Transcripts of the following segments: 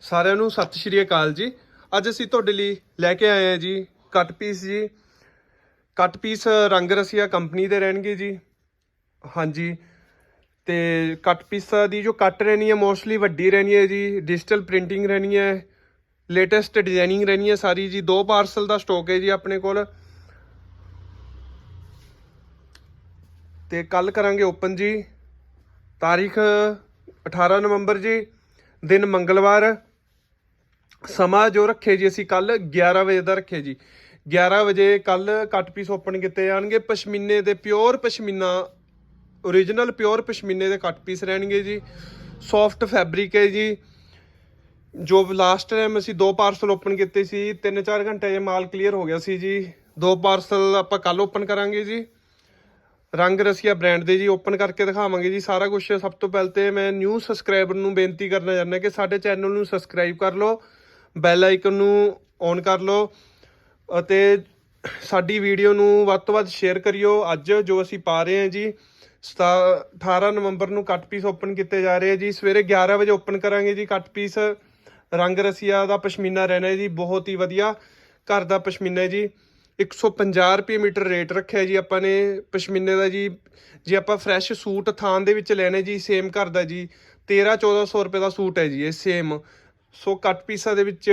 ਸਾਰਿਆਂ ਨੂੰ ਸਤਿ ਸ਼੍ਰੀ ਅਕਾਲ ਜੀ। ਅੱਜ ਅਸੀਂ ਤੁਹਾਡੇ ਲਈ ਲੈ ਕੇ ਆਏ ਹਾਂ ਜੀ ਕੱਟ ਪੀਸ ਜੀ। ਕੱਟ ਪੀਸ ਰੰਗ ਰਸੀਆ ਕੰਪਨੀ ਦੇ ਰਹਿਣਗੇ ਜੀ। ਹਾਂਜੀ। ਤੇ ਕੱਟ ਪੀਸਾਂ ਦੀ ਜੋ ਕੱਟ ਰਹਿਣੀ ਹੈ, ਮੋਸਟਲੀ ਵੱਡੀ ਰਹਿਣੀ ਹੈ ਜੀ। ਡਿਜੀਟਲ ਪ੍ਰਿੰਟਿੰਗ ਰਹਿਣੀ ਹੈ, ਲੇਟੈਸਟ ਡਿਜ਼ਾਈਨਿੰਗ ਰਹਿਣੀ ਹੈ ਸਾਰੀ ਜੀ। ਦੋ ਪਾਰਸਲ ਦਾ ਸਟਾਕ ਹੈ ਜੀ ਆਪਣੇ ਕੋਲ। ਤੇ ਕੱਲ ਕਰਾਂਗੇ ਓਪਨ ਜੀ। ਤਾਰੀਖ 18 ਨਵੰਬਰ ਜੀ, ਦਿਨ ਮੰਗਲਵਾਰ। ਸਮਾਂ ਜੋ ਰੱਖੇ ਜੀ ਅਸੀਂ ਕੱਲ 11 ਵਜੇ ਦਾ ਰੱਖੇ ਜੀ। 11 ਵਜੇ ਕੱਲ ਕੱਟ ਪੀਸ ਓਪਨ ਕੀਤੇ ਜਾਣਗੇ। ਪਸ਼ਮੀਨੇ ਦੇ ਪਿਓਰ ਪਸ਼ਮੀਨਾ origignal ਪਿਓਰ ਪਸ਼ਮੀਨੇ ਦੇ ਕੱਟ ਪੀਸ ਰਹਿਣਗੇ ਜੀ। ਸੌਫਟ ਫੈਬਰਿਕ ਹੈ ਜੀ। ਜੋ ਲਾਸਟ ਟਾਈਮ ਅਸੀਂ ਦੋ ਪਾਰਸਲ ਓਪਨ ਕੀਤੇ ਸੀ 3-4 ਘੰਟੇ 'ਚ ਮਾਲ ਕਲੀਅਰ ਹੋ ਗਿਆ ਸੀ ਜੀ। ਦੋ ਪਾਰਸਲ ਆਪਾਂ ਕੱਲ ਓਪਨ ਕਰਾਂਗੇ ਜੀ। ਰੰਗ ਰਸੀਆ ਬ੍ਰਾਂਡ ਦੇ ਜੀ ਓਪਨ ਕਰਕੇ ਦਿਖਾਵਾਂਗੇ ਜੀ। ਸਾਰਾ ਕੁਝ ਸਭ ਤੋਂ ਪਹਿਲ ਤੇ ਮੈਂ ਨਿਊ ਸਬਸਕ੍ਰਾਈਬਰ ਨੂੰ ਬੇਨਤੀ ਕਰਨਾ ਚਾਹੁੰਦਾ ਕਿ ਸਾਡੇ ਚੈਨਲ ਨੂੰ ਸਬਸਕ੍ਰਾਈਬ ਕਰ ਲਓ। ਬੈਲ ਆਈਕਨ ਨੂੰ ਔਨ ਕਰ ਲਓ ਅਤੇ ਸਾਡੀ ਵੀਡੀਓ ਨੂੰ ਵੱਧ ਤੋਂ ਵੱਧ ਸ਼ੇਅਰ ਕਰਿਓ। ਅੱਜ ਜੋ ਅਸੀਂ ਪਾ ਰਹੇ ਹਾਂ ਜੀ, ਸਤਾ- 18 ਨਵੰਬਰ ਨੂੰ ਕੱਟ ਪੀਸ ਓਪਨ ਕੀਤੇ ਜਾ ਰਹੇ ਆ ਜੀ। ਸਵੇਰੇ 11 ਵਜੇ ਓਪਨ ਕਰਾਂਗੇ ਜੀ ਕੱਟ ਪੀਸ ਰੰਗ ਰਸੀਆ ਦਾ ਪਸ਼ਮੀਨਾ ਰਹਿਣਾ ਜੀ, ਬਹੁਤ ਹੀ ਵਧੀਆ। ਘਰ ਦਾ ਪਸ਼ਮੀਨਾ ਹੈ ਜੀ। 150 ਰੁਪਏ ਮੀਟਰ ਰੇਟ ਰੱਖਿਆ ਜੀ ਆਪਾਂ ਨੇ ਪਸ਼ਮੀਨੇ ਦਾ ਜੀ। ਜੇ ਆਪਾਂ ਫਰੈਸ਼ ਸੂਟ ਥਾਂ ਦੇ ਵਿੱਚ ਲੈਣੇ ਜੀ ਸੇਮ ਘਰ ਦਾ ਜੀ। 13 1400 ਰੁਪਏ ਦਾ ਸੂਟ ਹੈ ਜੀ, ਇਹ ਸੇਮ ਸੋ ਕੱਟ ਪੀਸਾਂ ਦੇ ਵਿੱਚ,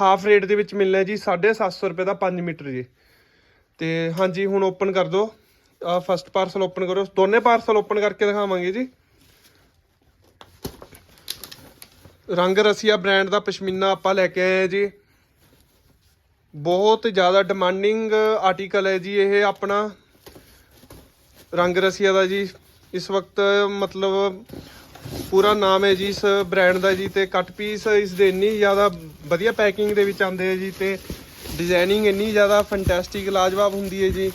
ਹਾਫ ਰੇਟ ਦੇ ਵਿੱਚ ਮਿਲਣਾ ਜੀ 750 ਰੁਪਏ ਦਾ 5 ਮੀਟਰ ਜੀ। ਤੇ ਹਾਂਜੀ, ਹੁਣ ਓਪਨ ਕਰ ਦਿਓ ਆ ਫਸਟ ਪਾਰਸਲ ਓਪਨ ਕਰੋ। ਦੋਨੇ ਪਾਰਸਲ ਓਪਨ ਕਰਕੇ ਦਿਖਾਵਾਂਗੇ ਜੀ। ਰੰਗ ਰਸੀਆ ਬ੍ਰਾਂਡ ਦਾ ਪਸ਼ਮੀਨਾ ਆਪਾਂ ਲੈ ਕੇ ਆਏ ਹਾਂ ਜੀ। ਬਹੁਤ ਜ਼ਿਆਦਾ ਡਿਮਾਂਡਿੰਗ ਆਰਟੀਕਲ ਹੈ ਜੀ ਇਹ ਆਪਣਾ। ਰੰਗ ਰਸੀਆ ਦਾ ਜੀ। ਇਸ ਵਕਤ ਮਤਲਬ ਪੂਰਾ ਨਾਮ ਹੈ ਜੀ, ਇਸ ਬ੍ਰਾਂਡ ਦਾ ਜੀ, ਤੇ ਕੱਟ ਪੀਸ ਇਸ ਦੇ ਇੰਨੀ ਜ਼ਿਆਦਾ ਵਧੀਆ ਪੈਕਿੰਗ ਦੇ ਵਿੱਚ ਆਉਂਦੇ ਹੈ ਜੀ, ਤੇ ਡਿਜ਼ਾਈਨਿੰਗ ਇੰਨੀ ਜ਼ਿਆਦਾ ਫੈਂਟੈਸਟਿਕ ਲਾਜਵਾਬ ਹੁੰਦੀ ਹੈ ਜੀ।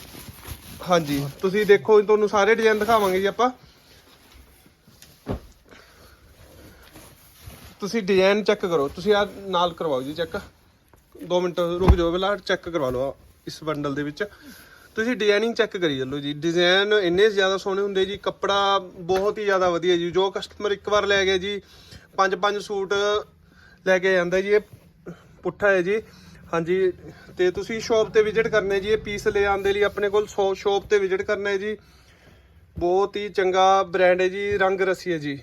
ਹਾਂਜੀ, ਤੁਸੀਂ ਦੇਖੋ, ਤੁਹਾਨੂੰ ਸਾਰੇ ਡਿਜ਼ਾਈਨ ਦਿਖਾਵਾਂਗੇ ਜੀ ਆਪਾਂ। ਤੁਸੀਂ ਡਿਜ਼ਾਈਨ ਚੈੱਕ ਕਰੋ। ਤੁਸੀਂ ਆ ਨਾਲ ਕਰਵਾਓ ਜੀ ਚੈੱਕ 2 ਮਿੰਟ ਰੁਕ ਜਾਓ, ਪਹਿਲਾਂ ਚੈੱਕ ਕਰਵਾ ਲਓ ਇਸ ਬੰਡਲ ਦੇ ਵਿੱਚ। ਤੁਸੀਂ ਡਿਜ਼ਾਈਨਿੰਗ ਚੈੱਕ ਕਰੀ ਚੱਲੋ ਜੀ। ਡਿਜ਼ਾਈਨ ਇੰਨੇ ਜ਼ਿਆਦਾ ਸੋਹਣੇ ਹੁੰਦੇ ਜੀ, ਕੱਪੜਾ ਬਹੁਤ ਹੀ ਜ਼ਿਆਦਾ ਵਧੀਆ ਜੀ। ਜੋ ਕਸਟਮਰ ਇੱਕ ਵਾਰ ਲੈ ਗਿਆ ਜੀ, ਪੰਜ ਪੰਜ ਸੂਟ ਲੈ ਕੇ ਜਾਂਦਾ ਜੀ, ਇਹ ਪੁੱਠਾ ਹੈ ਜੀ। ਹਾਂਜੀ, ਤੇ ਤੁਸੀਂ ਸ਼ਾਪ ਤੇ ਵਿਜ਼ਿਟ ਕਰਨਾ ਜੀ, ਇਹ ਪੀਸ ਲੈ ਆਉਣ ਦੇ ਲਈ ਆਪਣੇ ਕੋਲ ਸ਼ਾਪ ਤੇ ਵਿਜ਼ਿਟ ਕਰਨਾ ਹੈ ਜੀ। ਬਹੁਤ ਹੀ ਚੰਗਾ ਬ੍ਰਾਂਡ ਹੈ ਜੀ, ਰੰਗ ਰਸੀ ਹੈ ਜੀ।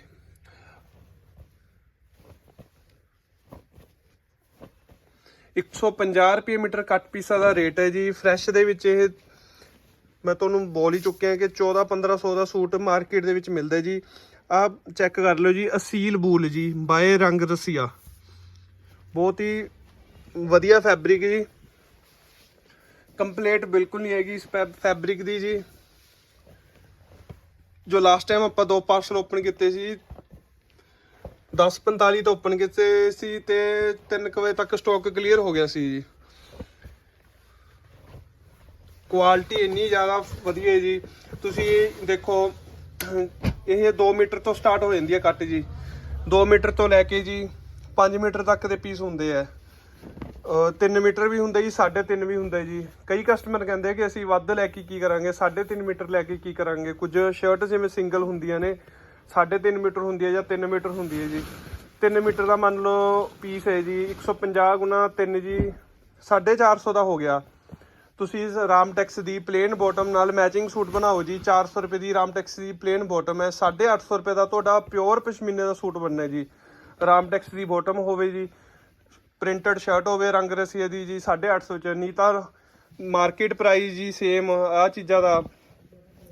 ਇੱਕ ਸੌ ਪੰਜਾਹ ਰੁਪਏ ਮੀਟਰ ਕੱਟ ਪੀਸਾਂ ਦਾ ਰੇਟ ਹੈ ਜੀ। ਫਰੈਸ਼ ਦੇ ਵਿੱਚ ਇਹ ਮੈਂ ਤੁਹਾਨੂੰ ਬੋਲ ਹੀ ਚੁੱਕਿਆ ਕਿ 14 1500 ਦਾ ਸੂਟ ਮਾਰਕੀਟ ਦੇ ਵਿੱਚ ਮਿਲਦਾ ਜੀ। ਆਹ ਚੈੱਕ ਕਰ ਲਿਓ ਜੀ, ਅਸੀਲ ਬੂਲ ਜੀ, ਬਾਏ ਰੰਗ ਰਸੀਆ। ਬਹੁਤ ਹੀ ਵਧੀਆ ਫੈਬਰਿਕ ਜੀ। ਕੰਪਲੀਟ ਬਿਲਕੁਲ ਨਹੀਂ ਹੈਗੀ ਇਸ ਫੈਬਰਿਕ ਦੀ ਜੀ। ਜੋ ਲਾਸਟ ਟਾਈਮ ਆਪਾਂ ਦੋ ਪਾਰਸਲ ਓਪਨ ਕੀਤੇ ਸੀ 10:45 ਤੋਂ ਓਪਨ ਕੀਤੇ ਸੀ ਤੇ 3 ਵਜੇ ਤੱਕ ਸਟਾਕ ਕਲੀਅਰ ਹੋ ਗਿਆ ਸੀ ਜੀ। ਕੁਆਲਿਟੀ ਇੰਨੀ ਜ਼ਿਆਦਾ ਵਧੀਆ ਹੈ ਜੀ। ਤੁਸੀਂ ਦੇਖੋ, ਇਹ 2 ਮੀਟਰ ਤੋਂ ਸਟਾਰਟ ਹੋ ਜਾਂਦੀ ਹੈ ਕੱਟ ਜੀ। 2 ਮੀਟਰ ਤੋਂ ਲੈ ਕੇ ਜੀ 5 ਮੀਟਰ ਤੱਕ ਦੇ ਪੀਸ ਹੁੰਦੇ ਆ। 3 ਮੀਟਰ ਵੀ ਹੁੰਦਾ ਜੀ 3.5 ਵੀ ਹੁੰਦਾ ਜੀ। ਕਈ ਕਸਟਮਰ ਕਹਿੰਦੇ ਕਿ ਅਸੀਂ ਵੱਧ ਲੈ ਕੇ ਕੀ ਕਰਾਂਗੇ 3.5 ਮੀਟਰ ਲੈ ਕੇ ਕੀ ਕਰਾਂਗੇ? ਕੁਝ ਸ਼ਰਟ ਜਿਵੇਂ ਸਿੰਗਲ ਹੁੰਦੀਆਂ ਨੇ 3.5 ਮੀਟਰ ਹੁੰਦੀ ਹੈ ਜਾਂ 3 ਮੀਟਰ ਹੁੰਦੀ ਹੈ ਜੀ। 3 ਮੀਟਰ ਦਾ ਮੰਨ ਲਓ ਪੀਸ ਹੈ ਜੀ 150 ਗੁਣਾ 3 ਜੀ 450 ਦਾ ਹੋ ਗਿਆ। ਤੁਸੀਂ ਇਸ ਰਾਮਟੈਕਸ ਦੀ ਪਲੇਨ ਬਾਟਮ ਨਾਲ ਮੈਚਿੰਗ ਸੂਟ ਬਣਾਓ ਜੀ। 400 ਰੁਪਏ ਦੀ ਰਾਮਟੈਕਸ ਦੀ ਪਲੇਨ ਬਾਟਮ ਹੈ। 850 ਰੁਪਏ ਦਾ ਤੁਹਾਡਾ ਪਿਓਰ ਪਸ਼ਮੀਨੇ ਦਾ ਸੂਟ ਬਣਨਾ ਹੈ ਜੀ। ਰਾਮਟੈਕਸ ਦੀ ਬਾਟਮ ਹੋਵੇ ਜੀ। ਪ੍ਰਿੰਟਡ ਸ਼ਰਟ ਹੋਵੇ, ਰੰਗ ਰਸੀਏ ਦੀ ਜੀ 850 ਚ। ਨਹੀਂ ਤਾਂ ਮਾਰਕੀਟ ਪ੍ਰਾਈਸ ਜੀ ਸੇਮ ਆ ਚੀਜ਼ਾਂ ਦਾ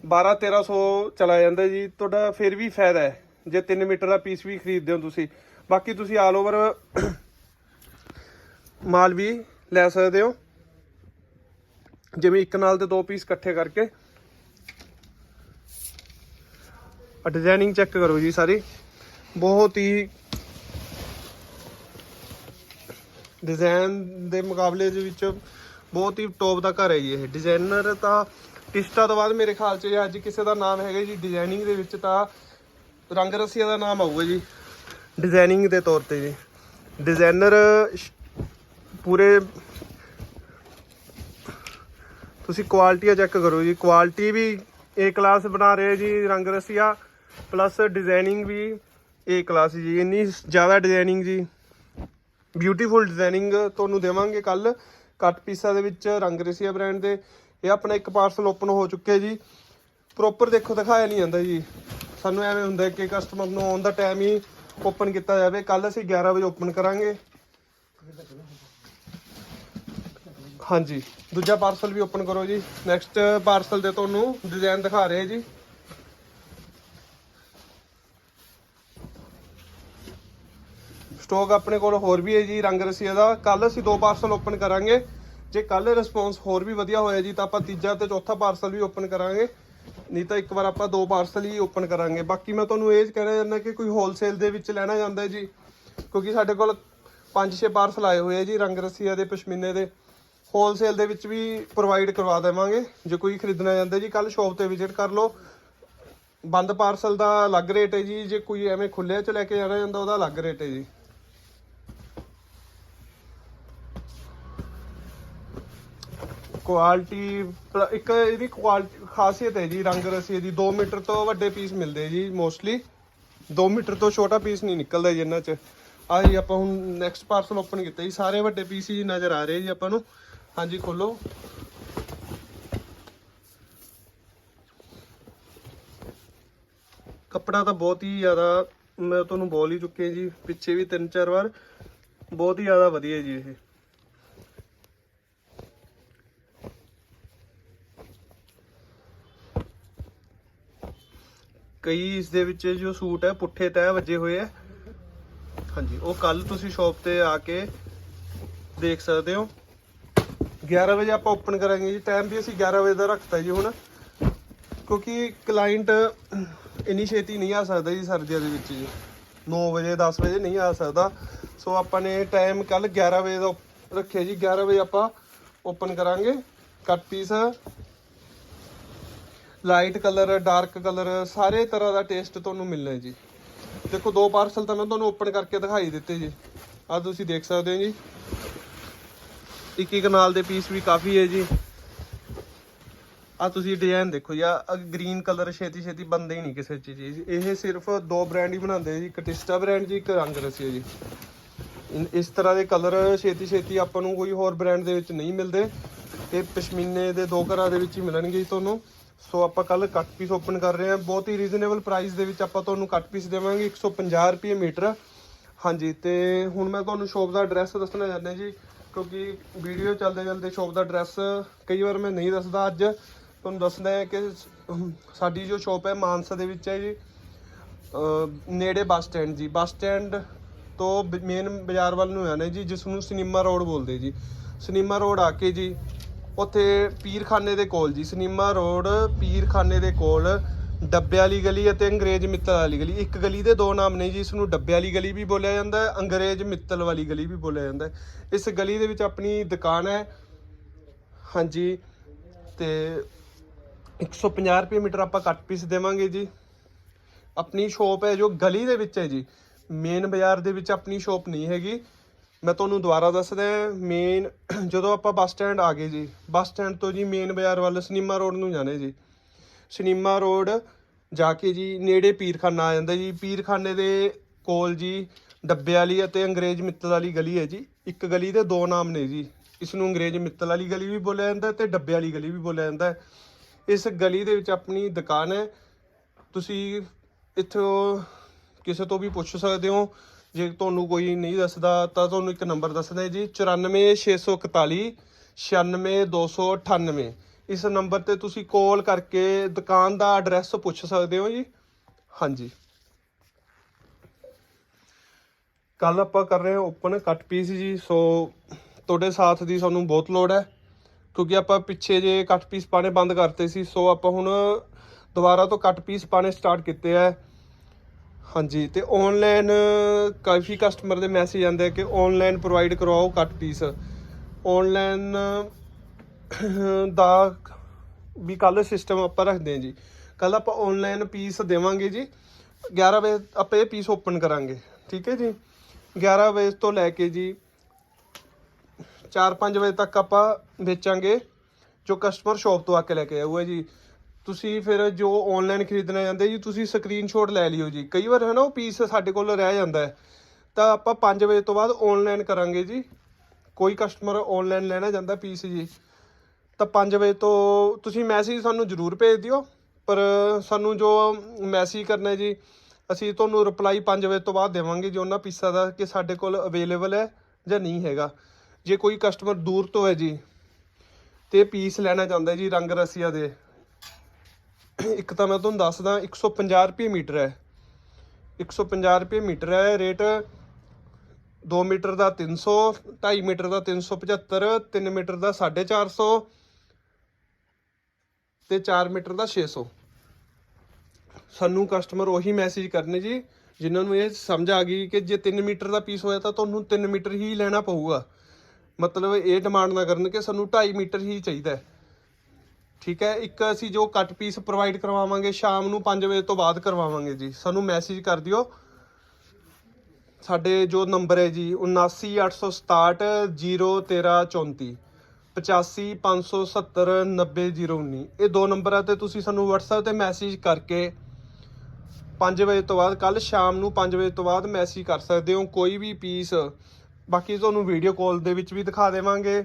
12 1300 ਚਲਾ ਜਾਂਦਾ ਜੀ। ਤੁਹਾਡਾ ਫਿਰ ਵੀ ਫਾਇਦਾ ਹੈ। ਜੇ 3 ਮੀਟਰ ਦਾ ਪੀਸ ਵੀ ਖਰੀਦਦੇ ਹੋ ਤੁਸੀਂ। ਬਾਕੀ ਤੁਸੀਂ ਆਲ ਓਵਰ ਮਾਲ ਵੀ ਲੈ ਸਕਦੇ ਹੋ। ਜਿਵੇਂ ਇੱਕ ਨਾਲ ਦੇ ਦੋ ਪੀਸ ਇਕੱਠੇ ਕਰਕੇ। ਆ ਡਿਜ਼ਾਈਨਿੰਗ ਚੈੱਕ ਕਰੋ ਜੀ ਸਾਰੀ। ਬਹੁਤ ਹੀ ਡਿਜ਼ਾਈਨ ਦੇ ਮੁਕਾਬਲੇ ਦੇ ਵਿੱਚ ਬਹੁਤ ਹੀ ਟੌਪ ਦਾ ਘਰ ਹੈ ਜੀ ਇਹ। ਡਿਜ਼ਾਈਨਰ ਤਾਂ ਟਿਸਟਾ ਤੋਂ ਬਾਅਦ ਮੇਰੇ ਖਿਆਲ 'ਚ ਜੇ ਅੱਜ ਕਿਸੇ ਦਾ ਨਾਮ ਹੈਗਾ ਜੀ। ਡਿਜ਼ਾਈਨਿੰਗ ਦੇ ਵਿੱਚ ਤਾਂ ਰੰਗ ਰਸੀਆ ਦਾ ਨਾਮ ਆਊਗਾ ਜੀ। ਡਿਜ਼ਾਈਨਿੰਗ ਦੇ ਤੌਰ ਤੇ ਜੀ। ਡਿਜ਼ਾਈਨਰ ਪੂਰੇ ਤੁਸੀਂ ਕੁਆਲਿਟੀ ਚੈੱਕ ਕਰੋ ਜੀ। ਕੁਆਲਿਟੀ ਵੀ ਏ ਕਲਾਸ ਬਣਾ ਰਹੇ ਜੀ ਰੰਗ ਰਸੀਆ ਪਲੱਸ ਡਿਜ਼ਾਈਨਿੰਗ ਵੀ ਏ ਕਲਾਸ ਜੀ। ਇੰਨੀ ਜ਼ਿਆਦਾ ਡਿਜ਼ਾਈਨਿੰਗ ਜੀ। ਬਿਊਟੀਫੁਲ ਡਿਜ਼ਾਈਨਿੰਗ ਤੁਹਾਨੂੰ ਦੇਵਾਂਗੇ ਕੱਲ। ਕੱਟ ਪੀਸਾਂ ਦੇ ਵਿੱਚ ਰੰਗ ਰਸੀਆ ਬ੍ਰਾਂਡ ਦੇ। ਇਹ ਆਪਣਾ ਇੱਕ ਪਾਰਸਲ ਓਪਨ ਹੋ ਚੁੱਕਿਆ ਜੀ। ਪ੍ਰੋਪਰ ਦੇਖੋ ਦਿਖਾਇਆ ਨਹੀਂ ਜਾਂਦਾ ਜੀ। ਸਾਨੂੰ ਐਵੇਂ ਹੁੰਦਾ ਕਿ ਕਸਟਮਰ ਨੂੰ ਆਉਣ ਦਾ ਟਾਈਮ ਹੀ ਓਪਨ ਕੀਤਾ ਜਾਵੇ। ਕੱਲ ਅਸੀਂ 11 ਵਜੇ ਓਪਨ ਕਰਾਂਗੇ। ਹਾਂਜੀ। ਦੂਜਾ ਪਾਰਸਲ ਵੀ ਓਪਨ ਕਰੋ ਜੀ। ਨੈਕਸਟ ਪਾਰਸਲ ਦੇ ਤੁਹਾਨੂੰ ਡਿਜ਼ਾਈਨ ਦਿਖਾ ਰਹੇ ਜੀ। ਸਟਾਕ ਆਪਣੇ ਕੋਲ ਹੋਰ ਵੀ ਹੈ ਜੀ, ਰੰਗ ਰਸੀਆ ਦਾ। ਕੱਲ ਅਸੀਂ ਦੋ ਪਾਰਸਲ ਓਪਨ ਕਰਾਂਗੇ। ਜੇ ਕੱਲ ਰਿਸਪੌਂਸ ਹੋਰ ਵੀ ਵਧੀਆ ਹੋਇਆ ਜੀ, ਤਾਂ ਆਪਾਂ ਤੀਜਾ ਤੇ ਚੌਥਾ ਪਾਰਸਲ ਵੀ ਓਪਨ ਕਰਾਂਗੇ। ਨਹੀਂ ਤਾਂ ਇੱਕ ਵਾਰ ਆਪਾਂ ਦੋ ਪਾਰਸਲ ਹੀ ਓਪਨ ਕਰਾਂਗੇ। ਬਾਕੀ ਮੈਂ ਤੁਹਾਨੂੰ ਇਹ ਕਹਿਣਾ ਚਾਹੁੰਦਾ ਕਿ ਕੋਈ ਹੋਲਸੇਲ ਦੇ ਵਿੱਚ ਲੈਣਾ ਜਾਂਦਾ ਜੀ। ਕਿਉਂਕਿ ਸਾਡੇ ਕੋਲ 5-6 ਪਾਰਸਲ ਆਏ ਹੋਏ ਆ ਜੀ, ਰੰਗ ਰਸੀਆ ਦੇ, ਪਸ਼ਮੀਨੇ ਦੇ। ਹੋਲਸੇਲ ਦੇ ਵਿੱਚ ਵੀ ਪ੍ਰੋਵਾਈਡ ਕਰਵਾ ਦੇਵਾਂਗੇ। ਜੇ ਕੋਈ ਖਰੀਦਣਾ ਜਾਂਦਾ ਜੀ ਕੱਲ ਸ਼ਾਪ ਤੇ ਵਿਜ਼ਿਟ ਕਰ ਲਓ। ਬੰਦ ਪਾਰਸਲ ਦਾ ਅਲੱਗ ਰੇਟ ਹੈ ਜੀ। ਜੇ ਕੋਈ ਐਵੇਂ ਖੁੱਲੇ ਚ ਲੈ ਕੇ ਜਾਣਾ ਜਾਂਦਾ, ਉਹਦਾ ਅਲੱਗ ਰੇਟ ਹੈ ਜੀ। ਕੁਆਲਿਟੀ ਇੱਕ ਇਹਦੀ ਕੁਆਲਿਟੀ ਖਾਸੀਅਤ ਹੈ ਜੀ, ਰੰਗ ਰਸੀ ਦੀ 2 ਮੀਟਰ ਤੋਂ ਵੱਡੇ ਪੀਸ ਮਿਲਦੇ ਜੀ ਮੋਸਟਲੀ 2 ਮੀਟਰ ਤੋਂ ਛੋਟਾ ਪੀਸ ਨਹੀਂ ਨਿਕਲਦਾ ਜੀ ਇਹਨਾਂ ਚ। ਆ ਜੀ, ਆਪਾਂ ਹੁਣ ਨੈਕਸਟ ਪਾਰਸਲ ਓਪਨ ਕੀਤਾ ਜੀ। ਸਾਰੇ ਵੱਡੇ ਪੀਸ ਹੀ ਨਜ਼ਰ ਆ ਰਹੇ ਜੀ ਆਪਾਂ ਨੂੰ। ਹਾਂਜੀ, ਖੋਲੋ। ਕੱਪੜਾ ਤਾਂ ਬਹੁਤ ਹੀ ਜ਼ਿਆਦਾ, ਮੈਂ ਤੁਹਾਨੂੰ ਬੋਲ ਹੀ ਚੁੱਕੇ ਜੀ, ਪਿੱਛੇ ਵੀ ਤਿੰਨ ਚਾਰ ਵਾਰ। ਬਹੁਤ ਹੀ ਜ਼ਿਆਦਾ ਵਧੀਆ ਜੀ ਇਹ। ਕਈ ਇਸ ਦੇ ਵਿੱਚ ਜੋ ਸੂਟ ਹੈ, ਪੁੱਠੇ ਤਹਿ ਵੱਜੇ ਹੋਏ ਆ ਹਾਂਜੀ, ਉਹ ਕੱਲ ਤੁਸੀਂ ਸ਼ਾਪ ਤੇ ਆ ਕੇ ਦੇਖ ਸਕਦੇ ਹੋ। 11 ਵਜੇ ਆਪਾਂ ਓਪਨ ਕਰਾਂਗੇ ਜੀ। ਟਾਈਮ ਵੀ ਅਸੀਂ 11 ਵਜੇ ਦਾ ਰੱਖਤਾ ਜੀ ਹੁਣ। ਕਿਉਂਕਿ ਕਲਾਇੰਟ ਇੰਨੀ ਛੇਤੀ ਨਹੀਂ ਆ ਸਕਦਾ ਜੀ ਸਰਦੀਆਂ ਦੇ ਵਿੱਚ ਜੀ। 9 ਵਜੇ 10 ਵਜੇ ਨਹੀਂ ਆ ਸਕਦਾ। ਸੋ ਆਪਾਂ ਨੇ ਟਾਈਮ ਕੱਲ 11 ਵਜੇ ਦਾ ਰੱਖਿਆ ਜੀ। 11 ਵਜੇ ਆਪਾਂ ਓਪਨ ਕਰਾਂਗੇ। Cut piece light colour dark colour ਸਾਰੇ ਤਰ੍ਹਾਂ ਦਾ ਟੇਸਟ ਤੁਹਾਨੂੰ ਮਿਲਣਾ ਜੀ। ਦੇਖੋ, ਦੋ ਪਾਰਸਲ ਤਾਂ ਮੈਂ ਤੁਹਾਨੂੰ ਓਪਨ ਕਰਕੇ ਦਿਖਾਈ ਦਿੱਤੇ ਜੀ। ਆ ਤੁਸੀਂ ਦੇਖ ਸਕਦੇ ਹੋ ਜੀ। ਇੱਕ ਇੱਕ ਨਾਲ ਦੇ ਪੀਸ ਵੀ ਕਾਫੀ ਹੈ ਜੀ। ਆ ਤੁਸੀਂ ਡਿਜ਼ਾਈਨ ਦੇਖੋ ਜੀ ਆ ਗ੍ਰੀਨ ਕਲਰ ਛੇਤੀ ਛੇਤੀ ਬੰਦੇ ਹੀ ਨਹੀਂ ਕਿਸੇ ਚੀਜ਼ ਇਹ ਸਿਰਫ ਦੋ ਬ੍ਰਾਂਡ ਹੀ ਬਣਾਉਂਦੇ ਜੀ, ਇੱਕ ਟਿਸਟਾ ਬ੍ਰਾਂਡ ਜੀ, ਇੱਕ ਰੰਗ ਰਸੀਆ ਜੀ। ਇਸ ਤਰ੍ਹਾਂ ਦੇ ਕਲਰ ਛੇਤੀ ਛੇਤੀ ਆਪਾਂ ਨੂੰ ਕੋਈ ਹੋਰ ਬ੍ਰਾਂਡ ਦੇ ਵਿੱਚ ਨਹੀਂ ਮਿਲਦੇ। ਇਹ ਪਸ਼ਮੀਨੇ ਦੇ ਦੋ ਘਰਾਂ ਦੇ ਵਿੱਚ ਹੀ ਮਿਲਣਗੇ ਜੀ ਤੁਹਾਨੂੰ। ਸੋ ਆਪਾਂ ਕੱਲ ਕੱਟ ਪੀਸ ਓਪਨ ਕਰ ਰਹੇ ਹਾਂ। ਬਹੁਤ ਹੀ ਰੀਜ਼ਨੇਬਲ ਪ੍ਰਾਈਸ ਦੇ ਵਿੱਚ ਆਪਾਂ ਤੁਹਾਨੂੰ ਕੱਟ ਪੀਸ ਦੇਵਾਂਗੇ 150 ਰੁਪਏ ਮੀਟਰ। ਹਾਂਜੀ, ਤੇ ਹੁਣ ਮੈਂ ਤੁਹਾਨੂੰ ਸ਼ੋਪ ਦਾ ਐਡਰੈਸ ਦੱਸਣਾ ਚਾਹੁੰਦਾ ਜੀ। ਕਿਉਂਕਿ ਵੀਡੀਓ ਚੱਲਦੇ ਚੱਲਦੇ ਸ਼ੋਪ ਦਾ ਐਡਰੈਸ ਕਈ ਵਾਰ ਮੈਂ ਨਹੀਂ ਦੱਸਦਾ ਅੱਜ। ਤੁਹਾਨੂੰ ਦੱਸਦਾ ਹੈ ਕਿ ਸਾਡੀ ਜੋ ਸ਼ੋਪ ਹੈ ਮਾਨਸਾ ਦੇ ਵਿੱਚ ਹੈ ਜੀ। ਨੇੜੇ ਬੱਸ ਸਟੈਂਡ ਜੀ। ਬੱਸ ਸਟੈਂਡ ਤੋਂ ਮੇਨ ਬਾਜ਼ਾਰ ਵੱਲ ਨੂੰ ਆਣਾ ਜੀ, ਜਿਸ ਨੂੰ ਸਿਨੇਮਾ ਰੋਡ ਬੋਲਦੇ ਜੀ। ਸਿਨੇਮਾ ਰੋਡ ਆ ਕੇ ਜੀ, ਉੱਥੇ ਪੀਰਖਾਨੇ ਦੇ ਕੋਲ ਜੀ। ਸਿਨੇਮਾ ਰੋਡ ਪੀਰਖਾਨੇ ਦੇ ਕੋਲ ਡੱਬੇ ਵਾਲੀ ਗਲੀ ਅਤੇ ਅੰਗਰੇਜ਼ ਮਿੱਤਲ ਵਾਲੀ ਗਲੀ। ਇੱਕ ਗਲੀ ਦੇ ਦੋ ਨਾਮ ਨੇ ਜੀ ਇਸ ਨੂੰ ਡੱਬੇ ਵਾਲੀ ਗਲੀ ਵੀ ਬੋਲਿਆ ਜਾਂਦਾ ਹੈ, ਅੰਗਰੇਜ਼ ਮਿੱਤਲ ਵਾਲੀ ਗਲੀ ਵੀ ਬੋਲਿਆ ਜਾਂਦਾ ਹੈ। ਇਸ ਗਲੀ ਦੇ ਵਿੱਚ ਆਪਣੀ ਦੁਕਾਨ ਹੈ। ਹਾਂਜੀ, ਤੇ 150 ਰੁਪਏ ਮੀਟਰ ਆਪਾਂ ਕੱਟ ਪੀਸ ਦੇਵਾਂਗੇ ਜੀ। ਆਪਣੀ ਸ਼ੋਪ ਹੈ ਜੋ ਗਲੀ ਦੇ ਵਿੱਚ ਹੈ ਜੀ। ਮੇਨ ਬਾਜ਼ਾਰ ਦੇ ਵਿੱਚ ਆਪਣੀ ਸ਼ੋਪ ਨਹੀਂ ਹੈਗੀ। ਮੈਂ ਤੁਹਾਨੂੰ ਦੁਬਾਰਾ ਦੱਸਦਾ ਮੇਨ ਜਦੋਂ ਆਪਾਂ ਬੱਸ ਸਟੈਂਡ ਆ ਗਏ ਜੀ, ਬੱਸ ਸਟੈਂਡ ਤੋਂ ਜੀ ਮੇਨ ਬਾਜ਼ਾਰ ਵੱਲ ਸਿਨੇਮਾ ਰੋਡ ਨੂੰ ਜਾਣੇ ਜੀ। ਸਿਨੇਮਾ ਰੋਡ ਜਾ ਕੇ ਜੀ ਨੇੜੇ ਪੀਰਖਾਨਾ ਆ ਜਾਂਦਾ ਜੀ। ਪੀਰਖਾਨੇ ਦੇ ਕੋਲ ਜੀ ਡੱਬੇ ਵਾਲੀ ਅਤੇ ਅੰਗਰੇਜ਼ ਮਿੱਤਲ ਵਾਲੀ ਗਲੀ ਹੈ ਜੀ। ਇੱਕ ਗਲੀ ਦੇ ਦੋ ਨਾਮ ਨੇ ਜੀ। ਇਸ ਨੂੰ ਅੰਗਰੇਜ਼ ਮਿੱਤਲ ਵਾਲੀ ਗਲੀ ਵੀ ਬੋਲਿਆ ਜਾਂਦਾ ਤੇ ਡੱਬੇ ਵਾਲੀ ਗਲੀ ਵੀ ਬੋਲਿਆ ਜਾਂਦਾ। ਇਸ ਗਲੀ ਦੇ ਵਿੱਚ ਆਪਣੀ ਦੁਕਾਨ ਹੈ। ਤੁਸੀਂ ਇੱਥੋਂ ਕਿਸੇ ਤੋਂ ਵੀ ਪੁੱਛ ਸਕਦੇ ਹੋ। ਜੇ ਤੁਹਾਨੂੰ ਕੋਈ ਨਹੀਂ ਦੱਸਦਾ ਤਾਂ ਤੁਹਾਨੂੰ ਇੱਕ ਨੰਬਰ ਦੱਸਦਾ ਹੈ ਜੀ 94641 96298 ਇਸ ਨੰਬਰ ਤੇ ਤੁਸੀਂ ਕਾਲ ਕਰਕੇ ਦੁਕਾਨ ਦਾ ਐਡਰੈਸ ਪੁੱਛ ਸਕਦੇ ਹੋ ਜੀ। ਹਾਂਜੀ। ਕੱਲ ਆਪਾਂ ਕਰ ਰਹੇ ਹਾਂ ਓਪਨ ਕੱਟ ਪੀਸ ਜੀ ਸੋ ਤੁਹਾਡੇ ਸਾਥ ਦੀ ਸਾਨੂੰ ਬਹੁਤ ਲੋੜ ਹੈ, ਕਿਉਂਕਿ ਆਪਾਂ ਪਿੱਛੇ ਜੇ ਕੱਟ ਪੀਸ ਪਾਣੇ ਬੰਦ ਕਰਤੇ ਸੀ ਸੋ ਆਪਾਂ ਹੁਣ ਦੁਬਾਰਾ ਤੋਂ ਕੱਟ ਪੀਸ ਪਾਣੇ ਸਟਾਰਟ ਕੀਤੇ ਆ। ਹਾਂਜੀ, ਤੇ ਆਨਲਾਈਨ ਕਾਫੀ ਕਸਟਮਰ ਦੇ ਮੈਸੇਜ ਆਉਂਦੇ ਆ ਕਿ ਆਨਲਾਈਨ ਪ੍ਰੋਵਾਈਡ ਕਰਵਾਓ ਕੱਟ ਪੀਸ ਆਨਲਾਈਨ ਦਾ ਵੀ ਕੱਲ ਸਿਸਟਮ ਆਪਾਂ ਰੱਖਦੇ ਹਾਂ ਜੀ। ਕੱਲ ਆਪਾਂ ਆਨਲਾਈਨ ਪੀਸ ਦੇਵਾਂਗੇ ਜੀ। 11 ਵਜੇ ਆਪਾਂ ਇਹ ਪੀਸ ਓਪਨ ਕਰਾਂਗੇ। ਠੀਕ ਹੈ ਜੀ? 11 ਵਜੇ ਤੋਂ ਲੈ ਕੇ ਜੀ 4-5 ਵਜੇ ਤੱਕ ਆਪਾਂ ਵੇਚਾਂਗੇ, ਜੋ ਕਸਟਮਰ ਸ਼ਾਪ ਤੋਂ ਆ ਕੇ ਲੈ ਕੇ ਆਊਗਾ ਜੀ। ਤੁਸੀਂ ਫਿਰ ਜੋ ਆਨਲਾਈਨ ਖਰੀਦਣਾ ਚਾਹੁੰਦੇ ਜੀ, ਤੁਸੀਂ ਸਕਰੀਨਸ਼ਾਟ ਲੈ ਲਿਓ ਜੀ। ਕਈ ਵਾਰ ਹੈ ਨਾ ਉਹ ਪੀਸ ਸਾਡੇ ਕੋਲ ਰਹਿ ਜਾਂਦਾ ਹੈ। ਤਾਂ ਆਪਾਂ 5 ਵਜੇ ਤੋਂ ਬਾਅਦ ਆਨਲਾਈਨ ਕਰਾਂਗੇ ਜੀ। ਕੋਈ ਕਸਟਮਰ ਆਨਲਾਈਨ ਲੈਣਾ ਜਾਂਦਾ ਪੀਸ ਜੀ। ਤਾਂ 5 ਵਜੇ ਤੋਂ ਤੁਸੀਂ ਮੈਸੇਜ ਸਾਨੂੰ ਜ਼ਰੂਰ ਭੇਜ ਦਿਓ, ਪਰ ਸਾਨੂੰ ਜੋ ਮੈਸੇਜ ਕਰਨਾ ਜੀ, ਅਸੀਂ ਤੁਹਾਨੂੰ ਰਿਪਲਾਈ 5 ਵਜੇ ਤੋਂ ਬਾਅਦ ਦੇਵਾਂਗੇ ਜੀ ਉਹਨਾਂ ਪੀਸਾਂ ਦਾ ਕਿ ਸਾਡੇ ਕੋਲ ਅਵੇਲੇਬਲ ਹੈ ਜਾਂ ਨਹੀਂ ਹੈਗਾ। ਜੇ ਕੋਈ ਕਸਟਮਰ ਦੂਰ ਤੋਂ ਹੈ ਜੀ, ਤੇ ਪੀਸ ਲੈਣਾ ਚਾਹੁੰਦਾ ਜੀ ਰੰਗ ਰਸੀਆ ਦੇ। ਇੱਕ ਤਾਂ ਮੈਂ ਤੁਹਾਨੂੰ ਦੱਸਦਾ 150 ਰੁਪਏ ਮੀਟਰ ਹੈ। 150 ਰੁਪਏ ਮੀਟਰ ਹੈ, ਰੇਟ 2 ਮੀਟਰ ਦਾ 300 2.5 ਮੀਟਰ ਦਾ 375 3 ਮੀਟਰ ਦਾ 450 ਤੇ 4 ਮੀਟਰ ਦਾ 600 ਸਾਨੂੰ ਕਸਟਮਰ ਉਹੀ ਮੈਸੇਜ ਕਰਨੇ ਜੀ, ਜਿਨ੍ਹਾਂ ਨੂੰ ਇਹ ਸਮਝ ਆ ਗਈ ਕਿ ਜੇ 3 ਮੀਟਰ ਦਾ ਪੀਸ ਹੋਇਆ ਤਾਂ ਤੁਹਾਨੂੰ 3 ਮੀਟਰ ਹੀ ਲੈਣਾ ਪਊਗਾ। ਮਤਲਬ ਇਹ ਡਿਮਾਂਡ ਨਾ ਕਰਨ ਕਿ ਸਾਨੂੰ 2.5 ਮੀਟਰ ਹੀ ਚਾਹੀਦਾ ਹੈ। ਠੀਕ ਹੈ, ਇੱਕ ਅਸੀਂ ਜੋ ਕੱਟ ਪੀਸ ਪ੍ਰੋਵਾਈਡ ਕਰਵਾਵਾਂਗੇ, ਸ਼ਾਮ ਨੂੰ 5 ਵਜੇ ਤੋਂ ਬਾਅਦ ਕਰਵਾਵਾਂਗੇ ਜੀ। ਸਾਨੂੰ ਮੈਸੇਜ ਕਰ ਦਿਓ। ਸਾਡੇ ਜੋ ਨੰਬਰ ਹੈ ਜੀ 7986601334 8557790019 ਇਹ ਦੋ ਨੰਬਰ ਆ ਤੇ ਤੁਸੀਂ ਸਾਨੂੰ WhatsApp ਤੇ ਮੈਸੇਜ ਕਰਕੇ 5 ਵਜੇ ਤੋਂ ਬਾਅਦ ਕੱਲ ਸ਼ਾਮ ਨੂੰ 5 ਵਜੇ ਤੋਂ ਬਾਅਦ ਮੈਸੇਜ ਕਰ ਸਕਦੇ ਹੋ, ਕੋਈ ਵੀ ਪੀਸ ਬਾਕੀ ਤੁਹਾਨੂੰ ਵੀਡੀਓ ਕਾਲ ਦੇ ਵਿੱਚ ਵੀ ਦਿਖਾ ਦੇਵਾਂਗੇ।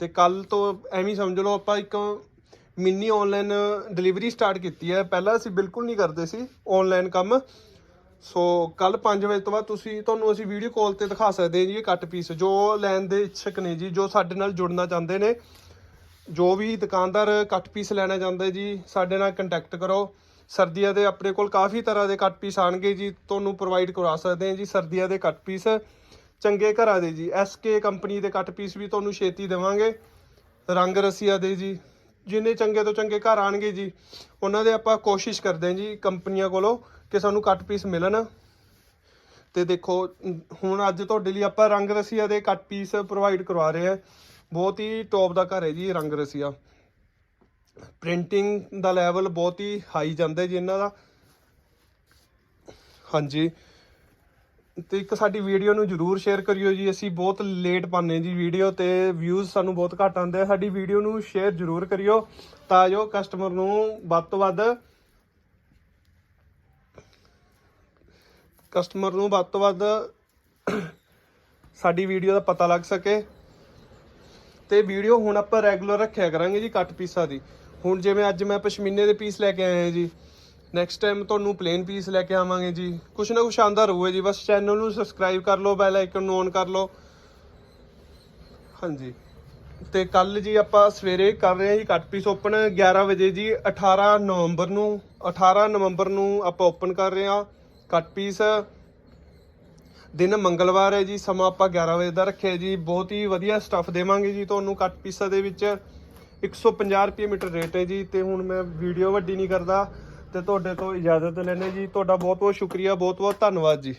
ਤੇ ਕੱਲ ਤੋਂ ਐਵੇਂ ਸਮਝ ਲਓ, ਆਪਾਂ ਇੱਕ ਮਿੰਨੀ ਆਨਲਾਈਨ ਡਿਲੀਵਰੀ ਸਟਾਰਟ ਕੀਤੀ ਹੈ। ਪਹਿਲਾਂ ਅਸੀਂ ਬਿਲਕੁਲ ਨਹੀਂ ਕਰਦੇ ਸੀ ਆਨਲਾਈਨ ਕੰਮ। ਸੋ ਕੱਲ 5 ਵਜੇ ਤੋਂ ਬਾਅਦ ਤੁਸੀਂ, ਤੁਹਾਨੂੰ ਅਸੀਂ ਵੀਡੀਓ ਕਾਲ ਤੇ ਦਿਖਾ ਸਕਦੇ ਹਾਂ ਜੀ ਇਹ ਕੱਟ ਪੀਸ ਜੋ ਲੈਣ ਦੇ ਇੱਛਕ ਨੇ ਜੀ, ਜੋ ਸਾਡੇ ਨਾਲ ਜੁੜਨਾ ਚਾਹੁੰਦੇ ਨੇ, ਜੋ ਵੀ ਦੁਕਾਨਦਾਰ ਕੱਟ ਪੀਸ ਲੈਣਾ ਚਾਹੁੰਦੇ ਜੀ, ਸਾਡੇ ਨਾਲ ਕੰਟੈਕਟ ਕਰੋ। ਸਰਦੀਆਂ ਦੇ ਆਪਣੇ ਕੋਲ ਕਾਫੀ ਤਰ੍ਹਾਂ ਦੇ ਕੱਟ ਪੀਸ ਆਣਗੇ ਜੀ, ਤੁਹਾਨੂੰ ਪ੍ਰੋਵਾਈਡ ਕਰਵਾ ਸਕਦੇ ਹਾਂ ਜੀ, ਸਰਦੀਆਂ ਦੇ ਕੱਟ ਪੀਸ ਚੰਗੇ ਘਰਾਂ ਦੇ ਜੀ। ਐਸਕੇ ਕੰਪਨੀ ਦੇ ਕੱਟ ਪੀਸ ਵੀ ਤੁਹਾਨੂੰ ਛੇਤੀ ਦੇਵਾਂਗੇ। ਰੰਗ ਰਸੀਆ ਦੇ ਜੀ, ਜਿੰਨੇ ਚੰਗੇ ਤੋਂ ਚੰਗੇ ਘਰ ਆਣਗੇ ਜੀ, ਉਹਨਾਂ ਦੇ ਆਪਾਂ ਕੋਸ਼ਿਸ਼ ਕਰਦੇ ਹਾਂ ਜੀ, ਕੰਪਨੀਆਂ ਕੋਲੋਂ ਕਿ ਸਾਨੂੰ ਕੱਟ ਪੀਸ ਮਿਲਣ। ਤੇ ਦੇਖੋ, ਹੁਣ ਅੱਜ ਤੁਹਾਡੇ ਲਈ ਆਪਾਂ ਰੰਗ ਰਸੀਆ ਦੇ ਕੱਟ ਪੀਸ ਪ੍ਰੋਵਾਈਡ ਕਰਵਾ ਰਹੇ ਹਾਂ। ਬਹੁਤ ਹੀ ਟੌਪ ਦਾ ਘਰ ਹੈ ਜੀ ਰੰਗ ਰਸੀਆ। ਪ੍ਰਿੰਟਿੰਗ ਦਾ ਲੈਵਲ ਬਹੁਤ ਹੀ ਹਾਈ ਜਾਂਦਾ ਜੀ ਇਹਨਾਂ ਦਾ। ਹਾਂਜੀ। ਤੇ ਇੱਕ ਸਾਡੀ ਵੀਡੀਓ ਨੂੰ ਜਰੂਰ ਸ਼ੇਅਰ ਕਰਿਓ ਜੀ। ਅਸੀਂ ਬਹੁਤ ਲੇਟ ਪਾਉਂਦੇ ਜੀ ਵੀਡੀਓ ਤੇ। ਵਿਊਜ਼ ਸਾਨੂੰ ਬਹੁਤ ਘੱਟ ਆਉਂਦੇ ਆ। ਸਾਡੀ ਵੀਡੀਓ ਨੂੰ ਸ਼ੇਅਰ ਜਰੂਰ ਕਰਿਓ। ਤਾਂ ਜੋ ਕਸਟਮਰ ਨੂੰ ਵੱਧ ਤੋਂ ਵੱਧ ਕਸਟਮਰ ਨੂੰ ਵੱਧ ਤੋਂ ਵੱਧ ਸਾਡੀ ਵੀਡੀਓ ਦਾ ਪਤਾ ਲੱਗ ਸਕੇ। ਤੇ ਵੀਡੀਓ ਹੁਣ ਆਪਾਂ ਰੈਗੂਲਰ ਰੱਖਿਆ ਕਰਾਂਗੇ ਜੀ ਕੱਟ ਪੀਸਾਂ ਦੀ। ਹੁਣ ਜਿਵੇਂ ਅੱਜ ਮੈਂ ਪਸ਼ਮੀਨੇ ਦੇ ਪੀਸ ਲੈ ਕੇ ਆਇਆ ਜੀ। ਨੈਕਸਟ ਟਾਈਮ ਤੁਹਾਨੂੰ ਪਲੇਨ ਪੀਸ ਲੈ ਕੇ ਆਵਾਂਗੇ ਜੀ। ਕੁਛ ਨਾ ਕੁਛ ਆਂਦਾ ਰਹੂਗਾ ਜੀ। ਬਸ ਚੈਨਲ ਨੂੰ ਸਬਸਕ੍ਰਾਈਬ ਕਰ ਲਓ ਬੈਲ ਆਈਕਨ ਨੂੰ ਔਨ ਕਰ ਲਓ। ਹਾਂਜੀ। ਤੇ ਕੱਲ ਜੀ ਆਪਾਂ ਸਵੇਰੇ ਕਰ ਰਹੇ ਹਾਂ ਜੀ ਕੱਟ ਪੀਸ ਓਪਨ 11 ਵਜੇ ਜੀ 18 ਨਵੰਬਰ ਨੂੰ 18 ਨਵੰਬਰ ਨੂੰ ਆਪਾਂ ਓਪਨ ਕਰ ਰਹੇ ਹਾਂ। Cut piece. ਦਿਨ ਮੰਗਲਵਾਰ ਹੈ ਜੀ, ਸਮਾਂ ਆਪਾਂ 11 ਵਜੇ ਦਾ ਰੱਖਿਆ ਜੀ। ਬਹੁਤ ਹੀ ਵਧੀਆ ਸਟੱਫ ਦੇਵਾਂਗੇ ਜੀ ਤੁਹਾਨੂੰ ਕੱਟ ਪੀਸਾਂ ਦੇ ਵਿੱਚ। 150 ਰੁਪਏ ਮੀਟਰ ਰੇਟ ਹੈ ਜੀ, ਤੇ ਹੁਣ ਮੈਂ ਵੀਡੀਓ ਵੱਡੀ ਨਹੀਂ ਕਰਦਾ, ਤੇ ਤੁਹਾਡੇ ਤੋਂ ਇਜਾਜ਼ਤ ਲੈਣੇ ਜੀ। ਤੁਹਾਡਾ ਬਹੁਤ ਬਹੁਤ ਸ਼ੁਕਰੀਆ ਬਹੁਤ ਬਹੁਤ ਧੰਨਵਾਦ ਜੀ।